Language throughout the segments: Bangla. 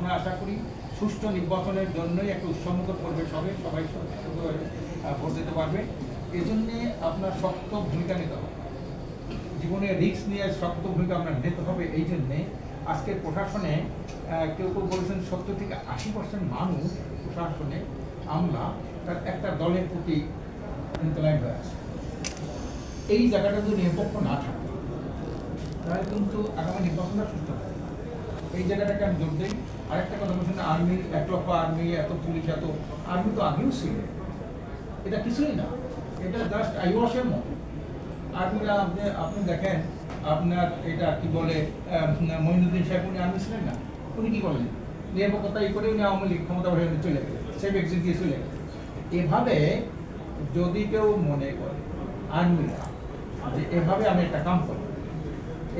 আমরা আশা করি সুষ্ঠু নির্বাচনের জন্যই একটা উৎসবমুখর পরিবেশ হবে, সবাই ভোট দিতে পারবে। এই জন্যে আপনার শক্ত ভূমিকা নিতে হবে। জীবনে রিস্ক নিয়ে শক্ত ভূমিকা আপনার নিতে হবে এই জন্যে। আজকের প্রশাসনে কেউ কেউ বলেছেন সত্তর থেকে আশি পার্সেন্ট মানুষ প্রশাসনে আমলা তার একটা দলের প্রতি ইনক্লাইন হয়ে আছে। এই জায়গাটা যদি নিরপেক্ষ না থাকে, তাহলে কিন্তু আগামী নির্বাচনটা সুস্থ হবে এই জায়গাটাকে আমি জোর দিই। আরেকটা কথা বলছেন আর্মি লক্ষ আর্মি এত পুলিশ এত আর্মি তো আগেও ছিল। এটা কিছুই না। এটা জাস্ট আই আইওয়াসের মতো আর্মিরা আপনি আপনি দেখেন আপনার এটা কি বলে আহ, মঈনুদ্দিন সাহেব উনি আর্মি ছিলেন না? উনি কি বলেন নিরাপত্তা করে উনি আওয়ামী লীগ ক্ষমতা বসে চলে সেফ এক্সিট দিয়ে চলে এভাবে যদি কেউ মনে করে আর্মিরা যে এভাবে আমি একটা কাম করব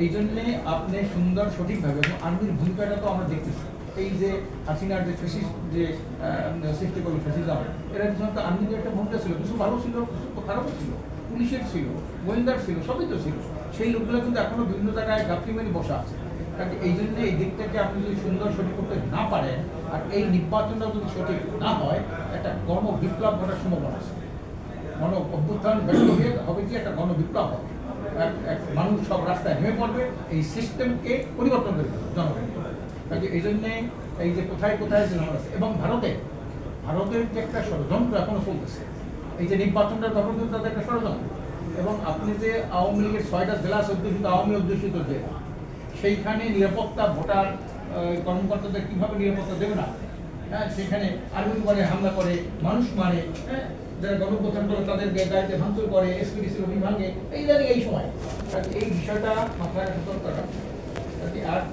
এই জন্যে আপনি সুন্দর, সঠিকভাবে এবং আর্মির ভূমিকাটা তো আমরা দেখতেছি। এই যে হাসিনার যে ফেসিস, যে সৃষ্টি করল ফেসিজম, এরা পিছনে তো আর্মির একটা ভূমিকা ছিল। কিছু ভালো ছিল, কিছু খারাপও ছিল। পুলিশের ছিল, গোয়েন্দার ছিল, সবই তো ছিল। সেই লোকগুলো কিন্তু এখনও বিভিন্ন জায়গায় গাপটি মেরে বসা আছে। কাজে এই জন্য এই দিকটাকে আপনি যদি সুন্দর, সঠিক করতে না পারেন, আর এই নির্বাচনটা যদি সঠিক না হয়, একটা গণ বিপ্লব ঘটার সম্ভাবনা আছে। গণ অভ্যুত্থান হবে কি? একটা গণ বিপ্লব হবে। মানুষ সব রাস্তায় নেমে পড়বে, এই সিস্টেমকে পরিবর্তন করে জনগণ। কাজে এই জন্যে এই যে কোথায় কোথায় যে আছে, এবং ভারতে, ভারতের যে একটা ষড়যন্ত্র এখনও চলতেছে, এই যে নির্বাচনটা তখন কিন্তু তাদের একটা ষড়যন্ত্র। এবং আপনি যে আওয়ামী লীগের ছয়টা জেলা অধ্যুষিত আওয়ামী অধ্যুষিত জেলা সেইখানে নিরাপত্তা, ভোটার কর্মকর্তাদের কীভাবে নিরাপত্তা দেবে না? হ্যাঁ সেখানে আর্মি করে, হামলা করে, মানুষ মারে হ্যাঁ যারা গণপ্রথান করে তাদের দায়িত্বে ভাঙচুর করে এসপিডিসির অভিভাগে এই জানি এই সময়। এই বিষয়টা মাথায় সতর্ক দরকার আর